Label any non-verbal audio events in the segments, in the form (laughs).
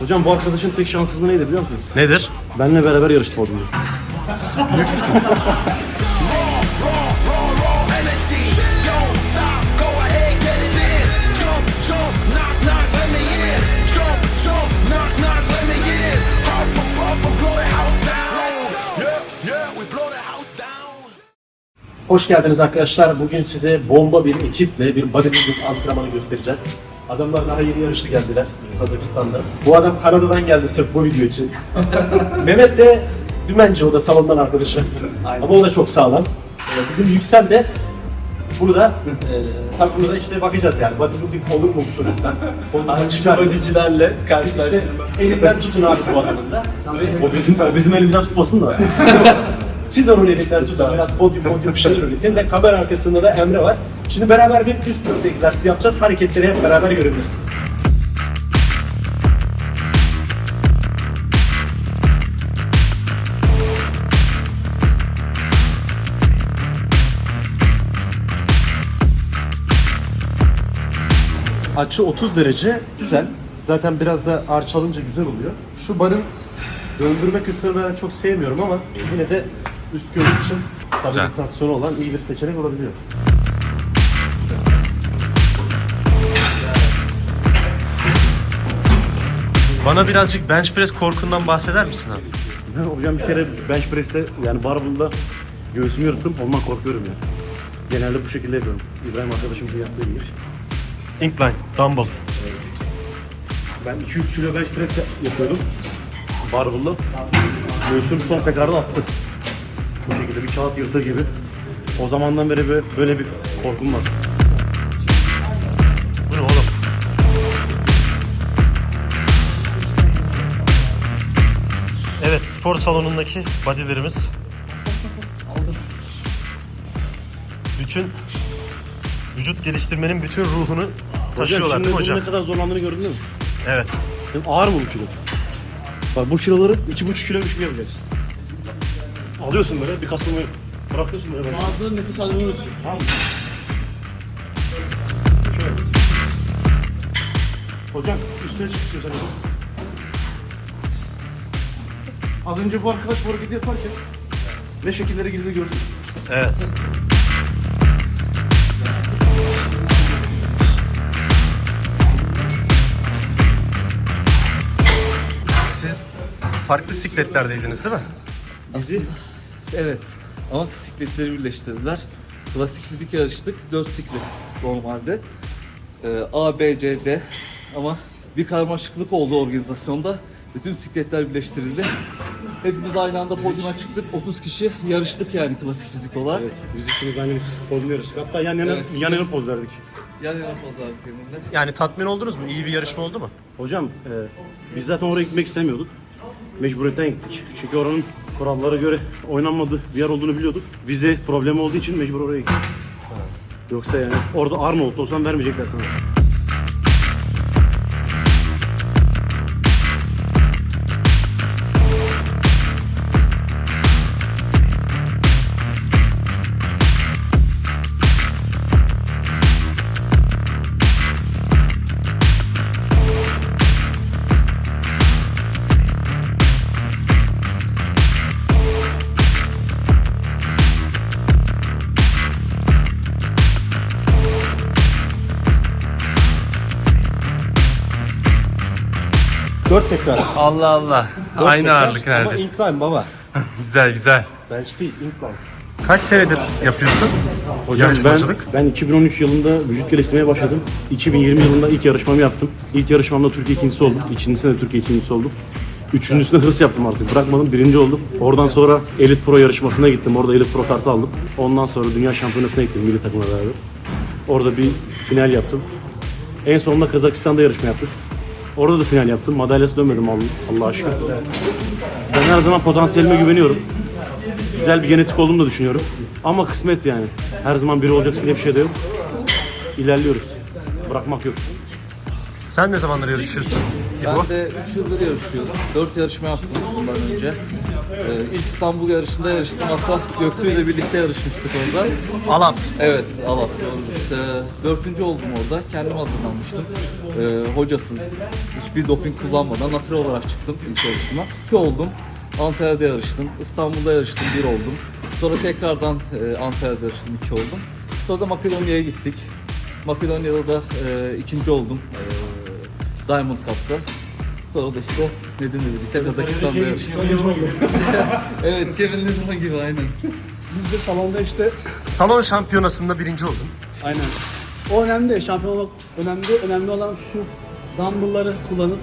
Hocam bu arkadaşın tek şanssızlığı neydi biliyor musunuz? Nedir? Benle beraber yarıştı podyumda. Büyük sıkıntı. energy. Don't stop, go ahead, get it in. Jump, jump, knock, knock, let me in. Jump, jump, knock, knock, let me in. Huff, huff, huff, and blow the house down. Yeah, yeah, we blow the house down. Hoş geldiniz arkadaşlar. Bugün size bomba bir ekiple bir bodybuilding antrenmanı göstereceğiz. Adamlar daha yeni yarıştı geldiler Kazakistan'da. Bu adam Kanada'dan geldi sırf bu video için. (laughs) Mehmet de dümenci o da salondan arkadaşımız. Ama o da çok sağlam. Ee, Bizim Yüksel de burada e, tabii burada işte bakacağız yani bodybuilding olur mu bu çocuktan? (laughs) Ondan çıkar. Bodycilerle Siz işte elinden tutun abi bu adamın da. O bizim, bizim elimden tutmasın da. (laughs) Siz onun elinden tutun. Biraz podyum podyum bir şeyler üretin ve kamera arkasında da Emre var. Şimdi beraber bir üst dört egzersiz yapacağız. Hareketleri hep beraber görebilirsiniz. Açı 30 derece güzel. Zaten biraz da arçalınca güzel oluyor. Şu barın döndürme kısmını ben çok sevmiyorum ama yine de üst göğüs için stabilizasyonu olan iyi bir seçenek olabiliyor. Bana birazcık bench press korkundan bahseder misin abi? Hocam bir kere bench press'te yani barbell'da göğsümü yırttım ondan korkuyorum ya. Genelde bu şekilde yapıyorum. İbrahim arkadaşımızın yaptığı gibi. Incline, dumbbell. Ben 200 kilo bench press yap- yapıyordum. Barbell'da. Göğsüm son tekrarda attı. Bu şekilde bir kağıt yırtır gibi. O zamandan beri böyle- böyle bir korkum var. Bu ne oğlum? Evet, spor salonundaki bodylerimiz. Bütün vücut geliştirmenin bütün ruhunu taşıyorlar şimdi değil mi hocam? ne kadar zorlandığını gördün değil mi? Evet. Şimdi ağır mı bu kilo? Bak bu kiloları 2,5 kiloymuş gibi yapacaksın. Alıyorsun böyle bir kasımı bırakıyorsun böyle. Bazıları nefes almayı unutuyor. Tamam? Şöyle. Hocam üstüne çık istiyorsan. Az önce bu arkadaş bu hareketi yaparken ne şekillere girdi gördün. Evet. Siz farklı sikletlerdeydiniz değil mi? Bizi Evet. Ama bisikletleri birleştirdiler. Klasik fizik yarıştık. 4 siklet normalde. Ee, A, B, C, D. Ama bir karmaşıklık oldu organizasyonda. Bütün sikletler birleştirildi. Hepimiz aynı anda podyuma çıktık. 30 kişi yarıştık yani klasik fizik olarak. Evet, biz ikimiz aynı poz yarıştık. Hatta yan yana, Evet. yan yana poz verdik. Yan yana poz verdik seninle. Yani tatmin oldunuz mu? İyi bir yarışma oldu mu? Hocam e, biz zaten oraya gitmek istemiyorduk. Mecburiyetten gittik. Çünkü oranın kurallara göre oynanmadığı bir yer olduğunu biliyorduk. Vize problemi olduğu için mecbur oraya gittik. Yoksa yani orada Arnold olsan vermeyecekler sana. Dört tekrar. Allah Allah. Dört Aynı tekrar ağırlık Ama neredeyse. incline baba. (laughs) Güzel güzel. Bench değil, incline. Kaç senedir yapıyorsun? Yarışmacılık. Ben, ben 2013 yılında vücut geliştirmeye başladım. 2020 yılında ilk yarışmamı yaptım. İlk yarışmamda Türkiye ikincisi oldum. İkincisinde de Türkiye ikincisi oldum. Üçüncüsünde hırs yaptım artık. Bırakmadım. Birinci oldum. Oradan sonra Elite Pro yarışmasına gittim. Orada Elite Pro kartı aldım. Ondan sonra Dünya Şampiyonası'na gittim milli takımla beraber. Orada bir final yaptım. En sonunda Kazakistan'da yarışma yaptık. Orada da final yaptım. Madalyası dönmedim Allah, aşkına. Ben her zaman potansiyelime güveniyorum. Güzel bir genetik olduğumu da düşünüyorum. Ama kısmet yani. Her zaman biri olacaksın diye bir şey de yok. İlerliyoruz. Bırakmak yok. Sen ne zamandır yarışıyorsun? Peki Ben bu? de 3 yıldır yarışıyorum. 4 yarışma yaptım bundan önce. Ee, ilk İstanbul yarışında yarıştım. Hatta Göktuğ ile birlikte yarışmıştık orada. Alaf. Evet. İşte, dördüncü oldum orada. Kendim hazırlanmıştım. Ee, hocasız, hiçbir doping kullanmadan natural olarak çıktım ilk yarışıma. İki oldum. Antalya'da yarıştım. İstanbul'da yarıştım, bir oldum. Sonra tekrardan e, Antalya'da yarıştım, iki oldum. Sonra da Makedonya'ya gittik. Makedonya'da da e, ikinci oldum. E, Diamond Cup'ta. Sonra da işte Nedim dedi, ise Kazakistan'da yarıştım. (laughs) evet, Kevin Nedim gibi aynen. Biz de salonda işte Salon şampiyonasında birinci oldun. aynen. O önemli. Şampiyon olmak önemli. Önemli olan şu dumbbell'ları kullanıp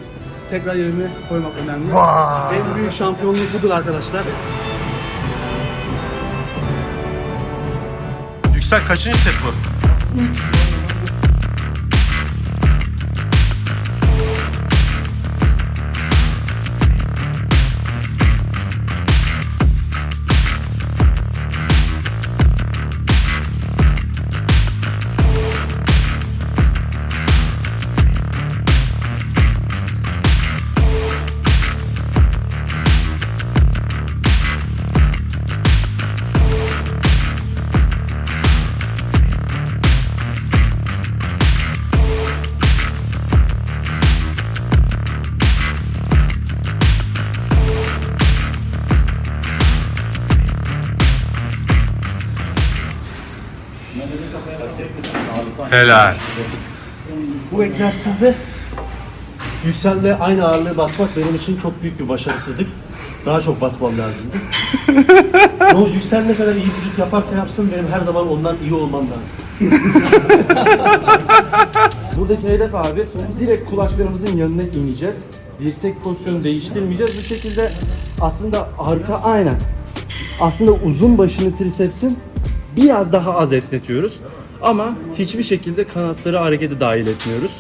tekrar yerine koymak önemli. Vay. En büyük şampiyonluk budur arkadaşlar. Yüksel kaçıncı set bu? Helal. Bu egzersizde yükselde aynı ağırlığı basmak benim için çok büyük bir başarısızlık. Daha çok basmam lazımdı. (laughs) o yüksel ne kadar iyi vücut yaparsa yapsın benim her zaman ondan iyi olmam lazım. (laughs) Buradaki hedef abi direkt kulaçlarımızın yanına ineceğiz. Dirsek pozisyonu değiştirmeyeceğiz. Bu şekilde aslında arka aynen. Aslında uzun başını trisepsin biraz daha az esnetiyoruz. Ama hiçbir şekilde kanatları harekete dahil etmiyoruz.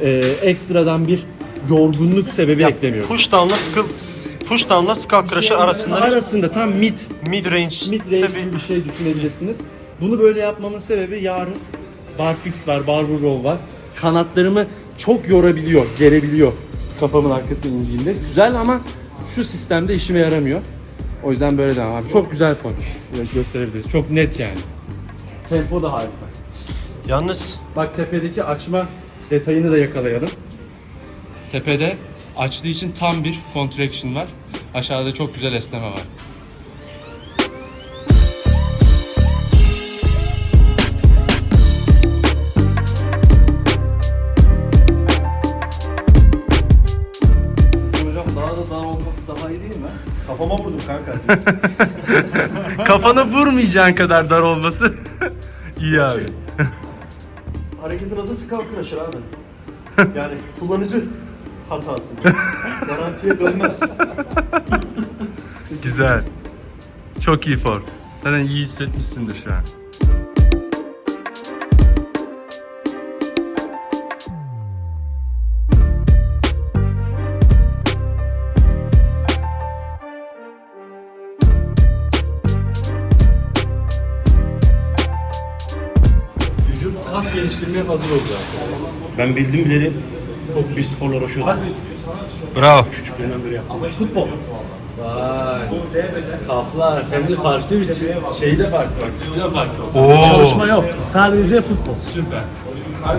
Ee, ekstradan bir yorgunluk sebebi eklemiyoruz. Push down'la skull push down'la skull crusher arasında bir Arasında tam mid mid range. mid range gibi bir şey düşünebilirsiniz. Bunu böyle yapmamın sebebi yarın barfix var, barbell row var. Kanatlarımı çok yorabiliyor, gerebiliyor kafamın arkasına indiğinde. Güzel ama şu sistemde işime yaramıyor. O yüzden böyle devam abi. Çok güzel form. Evet, gösterebiliriz. Çok net yani. Tempo da harika. Yalnız Bak tepedeki açma detayını da yakalayalım. Tepede açtığı için tam bir contraction var. Aşağıda çok güzel esneme var. Hocam daha da dar olması daha iyi değil mi? kafama vurdum kanka. (laughs) Kafana vurmayacağın kadar dar olması (laughs) iyi abi. Hareketin adı skull crusher abi. (laughs) Yani kullanıcı hatası. (laughs) Garantiye dönmez. Güzel. Çok iyi form. Zaten iyi hissetmişsindir şu an. Kas geliştirmeye hazır oldu Ben bildim bileli Çok bir sporla uğraşıyordum. Bravo. Küçüklüğümden beri yaptım. Futbol. Vay. Kaflar. Hem de farklı bir şey. Şeyde farklı bak. Tipte farklı. Oo. Çalışma yok. Sadece futbol. Süper.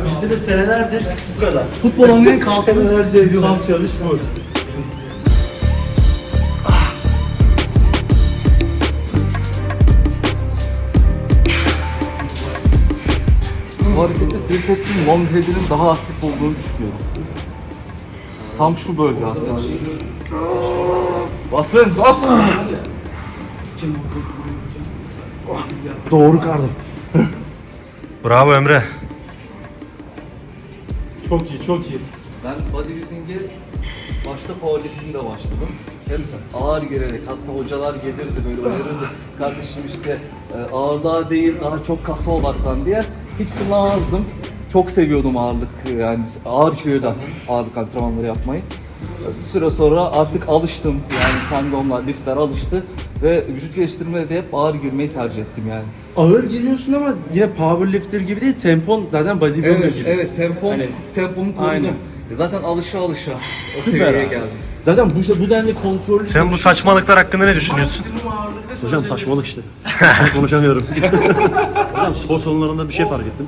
Bizde de senelerdir bu kadar. Futbol oynayan kalkımız. Kamp çalış bu. Harekette tricepsin long head'inin daha aktif olduğunu düşünüyorum. Tam şu bölge hatta. Basın, basın! Doğru kardım. Bravo Emre. Çok iyi, çok iyi. Ben bodybuilding'e başta powerlifting'de başladım. Hep ağır girerek, hatta hocalar gelirdi böyle uyarırdı. Kardeşim işte e, ağırlığa değil daha çok kasa odaklan diye. Hiç tırnağızdım. Çok seviyordum ağırlık yani ağır kiloyla ağırlık antrenmanları yapmayı. Bir süre sonra artık alıştım yani tendonlar, liftler alıştı ve vücut geliştirmede de hep ağır girmeyi tercih ettim yani. Ağır giriyorsun ama yine powerlifter gibi değil. Tempon zaten bodybuilder Evet, gibi. evet tempom, Hani- tempomu korudum. Aynen. Zaten alışa alışa o Süper seviyeye abi. geldim. Zaten bu, bu denli kontrollü Sen bu saçmalıklar hakkında ne düşünüyorsun? Hocam saçmalık işte. (laughs) Ben konuşamıyorum. (laughs) Hocam spor salonlarında bir şey fark ettim.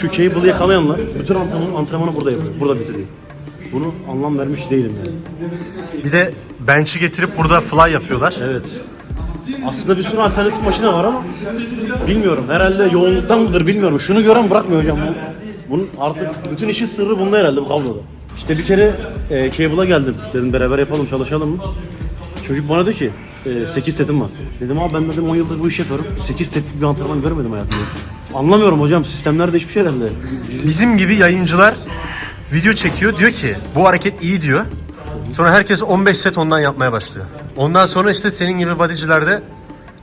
Şu cable'ı yakalayanlar bütün antrenmanı, antrenmanı burada yapıyor. Burada bitiriyor. Bunu anlam vermiş değilim yani. Bir de bench'i getirip burada fly yapıyorlar. Evet. Aslında bir sürü alternatif makine var ama bilmiyorum. Herhalde yoğunluktan mıdır bilmiyorum. Şunu gören bırakmıyor hocam. Bu- Bunun artık bütün işin sırrı bunda herhalde bu kabloda. İşte bir kere e, cable'a geldim. Dedim beraber yapalım çalışalım mı? Çocuk bana diyor ki e, 8 setim var. Dedim abi ben dedim 10 yıldır bu işi yapıyorum. 8 setlik bir antrenman görmedim hayatımda. Anlamıyorum hocam sistemlerde hiçbir şey herhalde. Bizim gibi yayıncılar video çekiyor diyor ki bu hareket iyi diyor. Sonra herkes 15 set ondan yapmaya başlıyor. Ondan sonra işte senin gibi bodyciler de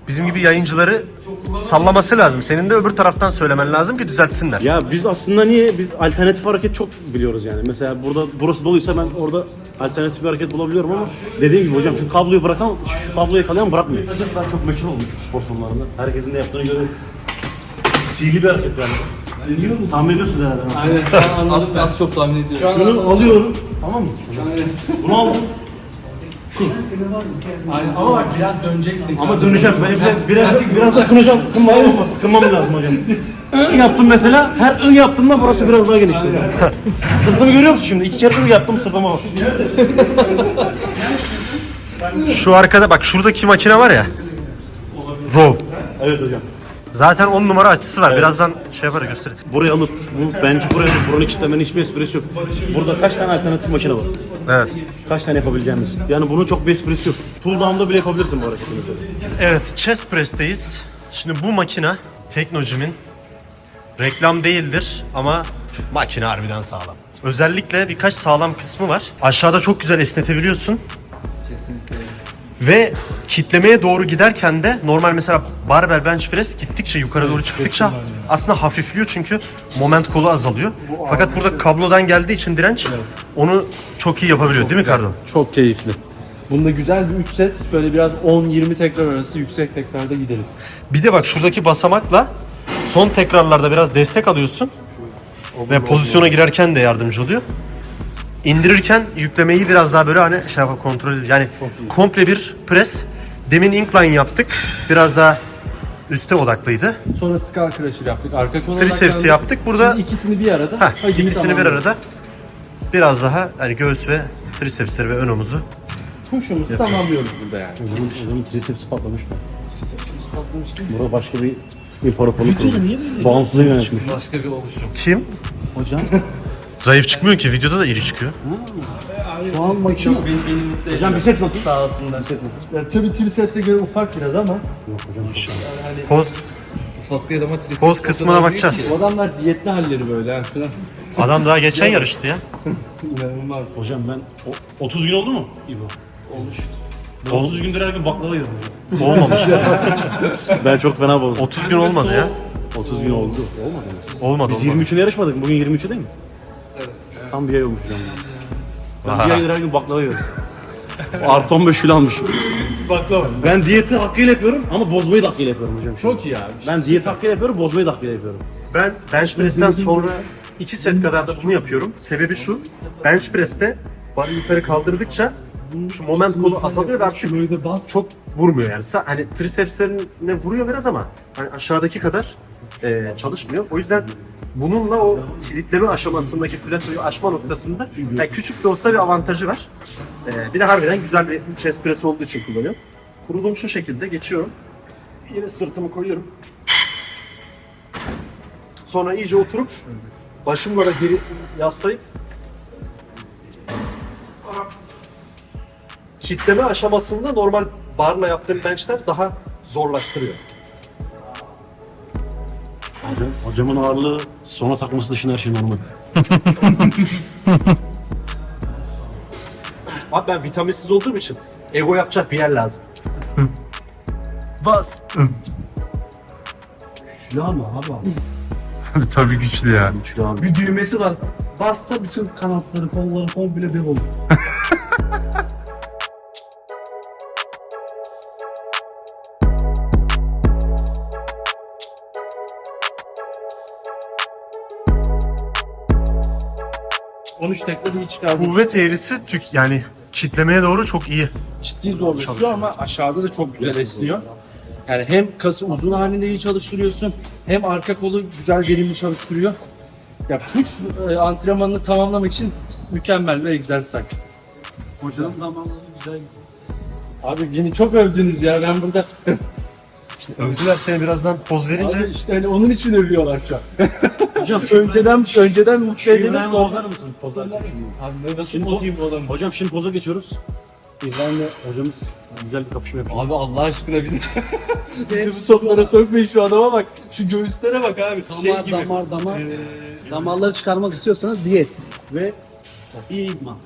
bizim gibi yayıncıları sallaması lazım. Senin de öbür taraftan söylemen lazım ki düzeltsinler. Ya biz aslında niye biz alternatif hareket çok biliyoruz yani. Mesela burada burası doluysa ben orada alternatif bir hareket bulabiliyorum ama dediğim gibi hocam şu kabloyu bırakan şu kabloyu yakalayan bırakmıyor. Daha çok meşhur olmuş şu spor salonlarında. Herkesin de yaptığını görüyorum. Sihirli bir hareket yani. Sihirli mi? Tahmin ediyorsunuz herhalde. Aynen Az, az çok tahmin ediyorum. Şunu alıyorum. Tamam mı? Bunu aldım. Aynen ama bak biraz döneceksin. Ama döneceğim. Ben biraz, biraz, biraz da kınacağım. Kınmam olmaz. Kınmam lazım hocam. Ön yaptım mesela. Her ön yaptığımda burası biraz daha genişliyor. Sırtımı görüyor musun şimdi? İki kere ön yaptım sırtıma bak. Şu arkada bak şuradaki makine var ya. Row. Evet hocam. Zaten 10 numara açısı var. Birazdan şey yapar gösterir. Buraya alıp bu bence buraya alıp buranı kilitlemenin hiçbir esprisi yok. Burada kaç tane alternatif makine var? Evet. Kaç tane yapabileceğimiz? Yani bunun çok bir esprisi yok. Pull down'da bile yapabilirsin bu hareketi mesela. Evet, chest press'teyiz. Şimdi bu makine Teknogym'in reklam değildir ama makine harbiden sağlam. Özellikle birkaç sağlam kısmı var. Aşağıda çok güzel esnetebiliyorsun. Kesinlikle. Ve kitlemeye doğru giderken de normal mesela barbell bench press gittikçe yukarı doğru çıktıkça aslında hafifliyor çünkü moment kolu azalıyor. Fakat burada kablodan geldiği için direnç onu çok iyi yapabiliyor değil mi Kardo? Çok keyifli. Bunda güzel bir 3 set böyle biraz 10-20 tekrar arası yüksek tekrarda gideriz. Bir de bak şuradaki basamakla son tekrarlarda biraz destek alıyorsun. Ve pozisyona girerken de yardımcı oluyor. İndirirken yüklemeyi biraz daha böyle hani şey yapıp kontrol yani komple bir pres. Demin incline yaptık. Biraz daha üste odaklıydı. Sonra skull crusher yaptık. Arka konu Triceps'i yaptık. Burada Şimdi ikisini bir arada. heh, ikisini bir arada biraz daha hani göğüs ve tricepsleri ve ön omuzu. Push'umuzu tamamlıyoruz burada yani. Hocamın, hocamın tricepsi patlamış mı? Burada başka bir imparatorluk kurdu. Bağımsızlığı yönetmiş. Başka bir oluşum. Kim? Hocam (laughs) Zayıf çıkmıyor ki videoda da iri çıkıyor. şu an makine Benim, benim mutlu Hocam biceps nasıl? Sağ olsunlar. ya, tabii triceps'e göre ufak biraz ama Poz Ufak değil ama triceps Poz kısmına bakacağız. ki. bu adamlar diyetli halleri böyle ha. Şuna adam daha geçen yarıştı ya. (laughs) inanılmaz. Hocam ben o- 30 gün oldu mu? İbo. Olmuştu. 30 gündür her gün baklava yiyorum. Olmamış. (laughs) ben çok fena bozdum. 30 gün olmadı ya. 30 gün oldu. Olmadı? Olmadı Biz olmadı. 23'üne yarışmadık. Bugün 23'ü değil mi? Tam bir ay olmuş. Ben Aha. bir aydır her gün baklava yiyorum. Artı 15 kilo almışım. Baklava. Ben diyeti hakkıyla yapıyorum ama bozmayı da hakkıyla yapıyorum hocam. Çok iyi abi. Ben diyeti hakkıyla yapıyorum, bozmayı da hakkıyla yapıyorum. Ben bench press'ten sonra 2 set kadar da bunu yapıyorum. Sebebi şu. Bench press'te bari yukarı kaldırdıkça şu moment kolu azalıyor ve artık çok vurmuyor yani. Sa- Hani tricepslerine vuruyor biraz ama hani aşağıdaki kadar e, çalışmıyor. O yüzden bununla o kilitleme aşamasındaki platoyu aşma noktasında yani küçük de olsa bir avantajı var. E, bir de harbiden güzel bir chest press olduğu için kullanıyorum. Kurulum şu şekilde geçiyorum. Yine sırtımı koyuyorum. Sonra iyice oturup başımla da geri yaslayıp kitleme aşamasında normal barla yaptığım benchler daha zorlaştırıyor. Hocam, hocamın ağırlığı sona takması dışında her şey normal. (laughs) Abi ben vitaminsiz olduğum için ego yapacak bir yer lazım. (laughs) Bas. Güçlü ama abi. (laughs) Tabii güçlü ya. Güçlü abi. Bir düğmesi var. Bassa bütün kanatları, kolları komple bir olur. 13 tekrar iyi çıkardı. Kuvvet eğrisi tük yani kitlemeye doğru çok iyi. Ciddi zorlaşıyor Çalışıyor. ama aşağıda da çok güzel esniyor. Yani hem kası uzun halinde iyi çalıştırıyorsun hem arka kolu güzel verimli çalıştırıyor. Ya push e, antrenmanını tamamlamak için mükemmel bir egzersiz. Hocanın damarları güzel. Abi beni çok övdünüz ya ben burada. Övdüler seni birazdan poz verince. Abi işte hani onun için övüyorlar şu an. (laughs) Hocam önceden önceden mutlu edelim sonra. bozar mısın? Poza. Abi ne nasıl Şimdi bozayım bu adamı? Hocam şimdi poza geçiyoruz. Bizden de hocamız güzel bir kapışma yapıyor. Abi Allah aşkına (laughs) bizi bizi bu sonlara sokmayın şu adama bak. Şu göğüslere bak abi. Şey Damar, gibi. damar, damar. Ee, Damarları çıkarmak istiyorsanız diyet ve iyi idman.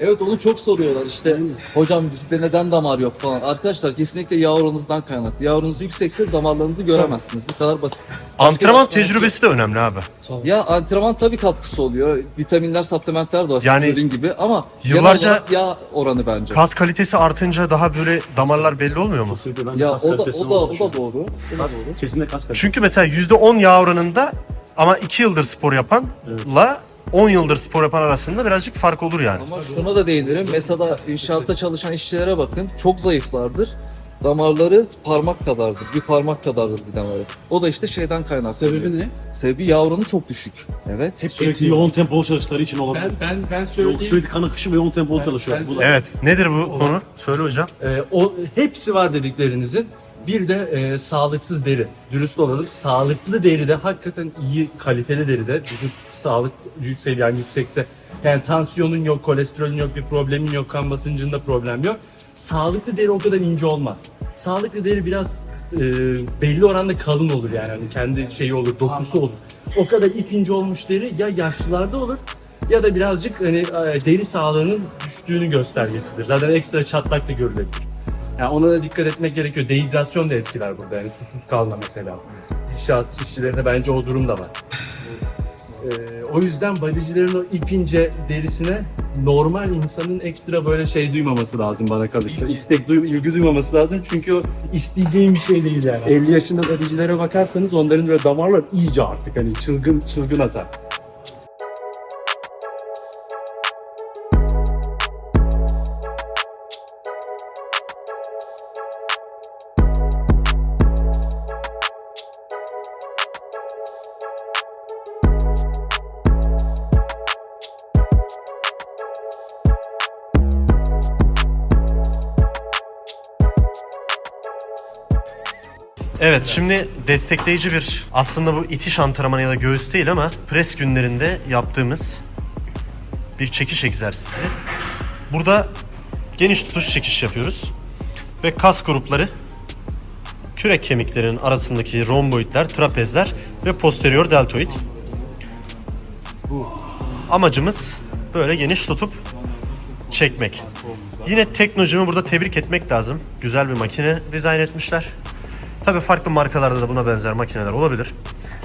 Evet onu çok soruyorlar işte hocam bizde neden damar yok falan. Arkadaşlar kesinlikle yağ oranınızdan kaynaklı. Yağ oranınız yüksekse damarlarınızı göremezsiniz. Bu kadar basit. Antrenman Başka tecrübesi de önemli abi. Ya antrenman tabii katkısı oluyor. Vitaminler, supplementler de var. Yani Yani gibi ama yıllarca- olarak yağ oranı bence. Kas kalitesi artınca daha böyle damarlar belli olmuyor mu? Kesinlikle ben Ya kas o da, o da, o da doğru. O da Kas, doğru. kesinlikle kas kalitesi. Çünkü mesela %10 yağ oranında ama 2 yıldır spor yapanla 10 yıldır spor yapan arasında birazcık fark olur yani. Ama şuna da değinirim. Mesela inşaatta çalışan işçilere bakın. Çok zayıflardır. Damarları parmak kadardır. Bir parmak kadardır bir damarı. O da işte şeyden kaynaklı. Sebebi ne? Sebebi yağ oranı çok düşük. Evet. Hep Sürekli yoğun tempolu çalıştıkları için olabilir. Ben ben ben Yok, söyleyeyim. sürekli kan akışı ve yoğun tempolu Ben- çalışıyor. ben- Bu da- Evet. Nedir bu konu? Söyle hocam. Ee, o hepsi var dediklerinizin. Bir de e, sağlıksız deri. Dürüst olalım. Sağlıklı deri de hakikaten iyi kaliteli deri de. Vücut sağlık yüksek yani yüksekse yani tansiyonun yok, kolesterolün yok, bir problemin yok, kan basıncında problem yok. Sağlıklı deri o kadar ince olmaz. Sağlıklı deri biraz e, belli oranda kalın olur yani. Hani kendi şeyi olur, dokusu olur. O kadar ip ince olmuş deri ya yaşlılarda olur ya da birazcık hani e, deri sağlığının düştüğünü göstergesidir. Zaten ekstra çatlak da görülebilir. Yani ona da dikkat etmek gerekiyor. Dehidrasyon da etkiler burada. Yani susuz kalma mesela. İnşaat işçilerinde bence o durum da var. Ee, o yüzden bodycilerin o ipince derisine normal insanın ekstra böyle şey duymaması lazım bana kalırsa. İstek, duy, ilgi duymaması lazım çünkü o isteyeceğin bir şey değil yani. 50 yaşında bodycilere bakarsanız onların böyle damarlar iyice artık hani çılgın çılgın atar. Evet şimdi destekleyici bir aslında bu itiş antrenmanı ya da göğüs değil ama pres günlerinde yaptığımız bir çekiş egzersizi. Burada geniş tutuş çekiş yapıyoruz. Ve kas grupları kürek kemiklerinin arasındaki romboidler, trapezler ve posterior deltoid. Amacımız böyle geniş tutup çekmek. Yine Teknocim'i burada tebrik etmek lazım. Güzel bir makine dizayn etmişler. Tabii farklı markalarda da buna benzer makineler olabilir.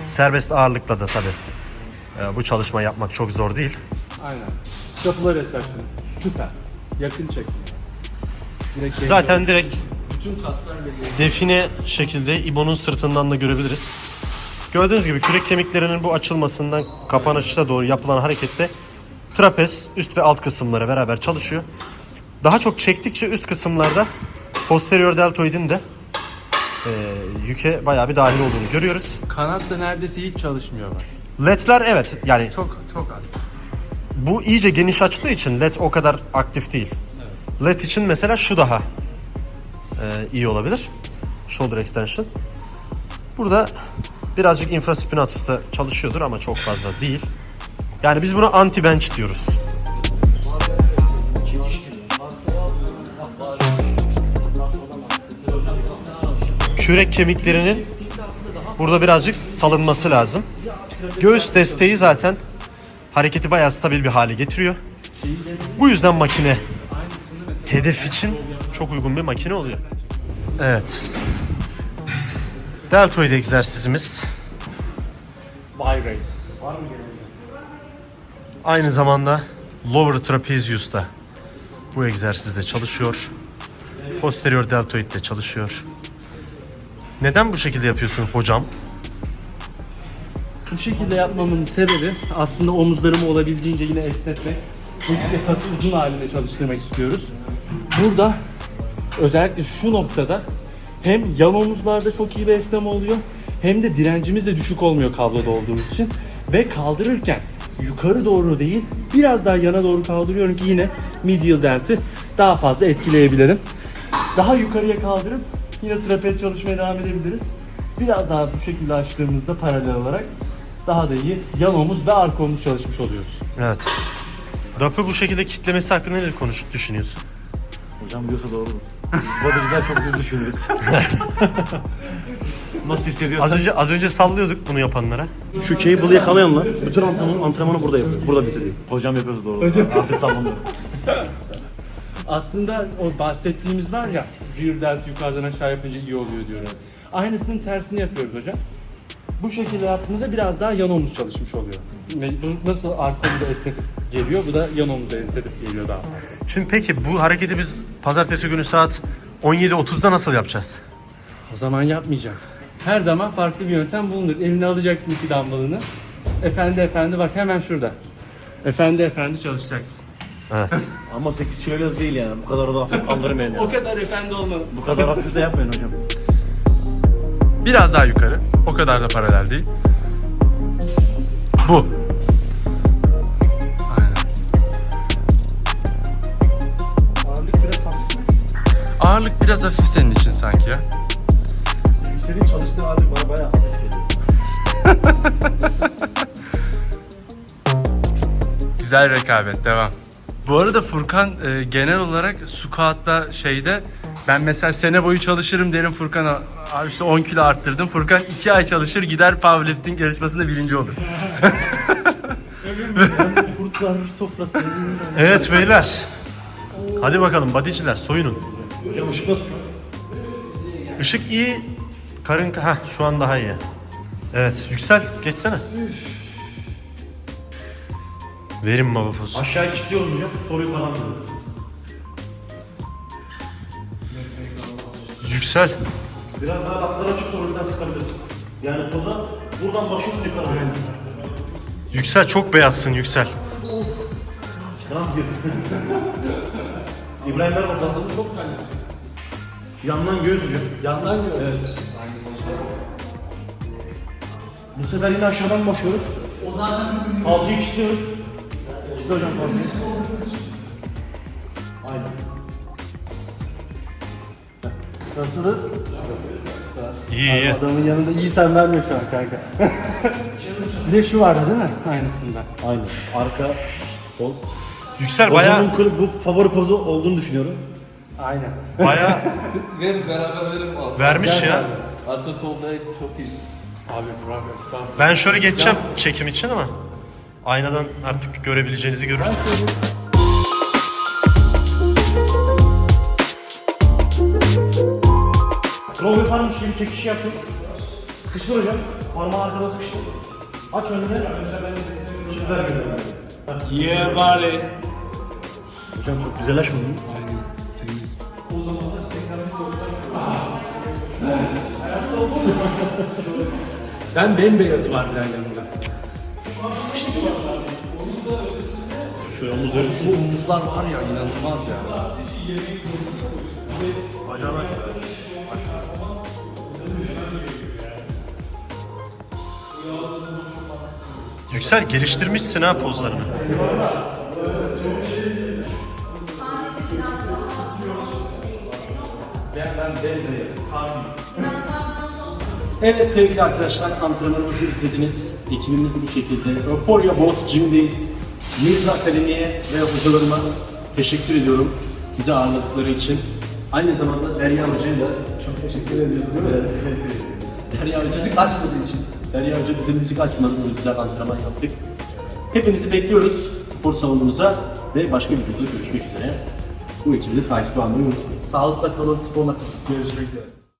Serbest ağırlıkla da tabii e, bu çalışma yapmak çok zor değil. Aynen. Kapılar etrafı. Süper. Yakın çekim. Direkt Zaten direkt bütün kaslar geliyor. define şekilde İbo'nun sırtından da görebiliriz. Gördüğünüz gibi kürek kemiklerinin bu açılmasından kapanışa doğru yapılan harekette trapez üst ve alt kısımları beraber çalışıyor. Daha çok çektikçe üst kısımlarda posterior deltoidin de e, yüke bayağı bir dahil olduğunu görüyoruz. Kanat da neredeyse hiç çalışmıyor bak. Ledler evet yani Çok çok az. bu iyice geniş açtığı için led o kadar aktif değil. Led için mesela şu daha e, iyi olabilir. Shoulder extension. Burada birazcık infraspinatus da çalışıyordur ama çok fazla değil. Yani biz buna anti bench diyoruz. Kürek kemiklerinin burada birazcık salınması lazım. Göğüs desteği zaten hareketi bayağı stabil bir hale getiriyor. Bu yüzden makine hedef için çok uygun bir makine oluyor. Evet. Deltoid egzersizimiz aynı zamanda lower trapezius'ta bu egzersizde çalışıyor. Posterior deltoid de çalışıyor. Neden bu şekilde yapıyorsun hocam? Bu şekilde yapmamın sebebi aslında omuzlarımı olabildiğince yine esnetmek. Özellikle kası uzun halinde çalıştırmak istiyoruz. Burada özellikle şu noktada hem yan omuzlarda çok iyi bir esneme oluyor hem de direncimiz de düşük olmuyor kabloda olduğumuz için. Ve kaldırırken yukarı doğru değil biraz daha yana doğru kaldırıyorum ki yine medial delt'i daha fazla etkileyebilirim. Daha yukarıya kaldırıp yine trapez çalışmaya devam edebiliriz. Biraz daha bu şekilde açtığımızda paralel olarak daha da iyi yan omuz ve arka omuz çalışmış oluyoruz. Evet. DAP'ı bu şekilde kitlemesi hakkında ne konuş düşünüyorsun? Hocam diyorsa doğru. (laughs) Biz bodyciler çok düz düşünürüz. (laughs) Nasıl Az hissediyorsan. önce az önce sallıyorduk bunu yapanlara. Şu cable'ı yakalayanlar bütün antrenmanı, antrenmanı burada yapıyor. Burada bitiriyor. Hocam yapıyoruz doğru. Artık sallamıyorum. (laughs) Aslında o bahsettiğimiz var ya rear delt yukarıdan aşağı yapınca iyi oluyor diyorlar. Aynısının tersini yapıyoruz hocam. Bu şekilde yaptığında da biraz daha yan omuz çalışmış oluyor. Bu Nasıl arka omuzu esnetip geliyor, bu da yan omuzu esnetip geliyor daha fazla. Şimdi peki bu hareketi biz pazartesi günü saat 17.30'da nasıl yapacağız? O zaman yapmayacaksın. Her zaman farklı bir yöntem bulunur. Eline alacaksın iki damlalığını. Efendi efendi bak hemen şurada. Efendi efendi çalışacaksın. Evet. (laughs) Ama 8 şöyle değil yani. Bu kadar da hafif kaldırmayın O yani. kadar efendi olmalı. Bu kadar hafif de yapmayın hocam. Biraz daha yukarı. O kadar da paralel değil. Bu. Aynen. Ağırlık biraz hafif mi? Ağırlık biraz hafif senin için sanki ya. Senin çalıştığın ağırlık bana bayağı hafif geliyor. (laughs) Güzel rekabet devam. Bu arada Furkan e, genel olarak squat'ta şeyde ben mesela sene boyu çalışırım derim Furkan'a abi işte 10 kilo arttırdım. Furkan 2 ay çalışır gider powerlifting yarışmasında birinci olur. Kurtlar (laughs) sofrası. Evet beyler. Hadi bakalım bodyciler soyunun. Hocam ışık nasıl şu an? Işık iyi. Karın ha şu an daha iyi. Evet yüksel geçsene. Verin baba pozu. Aşağı kilitliyoruz hocam. Soruyu falan veriyoruz. Yüksel. Biraz daha latlar açık sonra yüzden sıkabilirsin. Yani poza buradan başlıyorsun yukarı. Yani. Yüksel çok beyazsın yüksel. Kram girdi. İbrahim Erdoğan atladı çok kaynadı. Yandan göz hocam. Yandan gör. Evet. Bu sefer yine aşağıdan başlıyoruz. O zaten Kalçayı kilitliyoruz. Kilitli hocam. Aynen. Nasılız? İyi iyi. Adamın yanında iyi sen verme şu an kanka. bir de şu vardı değil mi? Aynısından. Aynen. Arka, sol. Yüksel baya Hocamın bu favori pozu olduğunu düşünüyorum. Aynen. baya (laughs) Verin beraber verin abi. vermiş ya. Arka kol gayet çok iyisin. Abi bravo estağfurullah. Ben şöyle geçeceğim çekim için ama aynadan artık görebileceğinizi görürsünüz. Rol yaparmış gibi çekiş yaptım. Sıkıştır hocam. Parmağı arkada sıkıştır. Aç önüne. Şimdi ver gönül. Yeah buddy. Hocam çok güzel açmadın mı? Ben bembeyazım harbiden yanında. Şöyle omuzları Bu omuzlar var ya inanılmaz ya. Bacağını aç. Yüksel geliştirmişsin ha pozlarını. Evet sevgili arkadaşlar antrenmanımızı izlediniz. Ekibimiz bu şekilde. Euphoria Boss Gym'deyiz. Mirza Akademi'ye ve hocalarıma teşekkür ediyorum. Bizi ağırladıkları için. Aynı zamanda Derya Hoca'yla çok teşekkür ediyoruz. Derya Hoca müzik açmadığı için. Derya Hoca bize müzik açmadı. Böyle güzel antrenman yaptık. Hepinizi bekliyoruz spor salonumuza ve başka bir videoda görüşmek üzere. Bu ekibi de takip almayı unutmayın. Sağlıkla kalın, sporla kalın. Görüşmek üzere.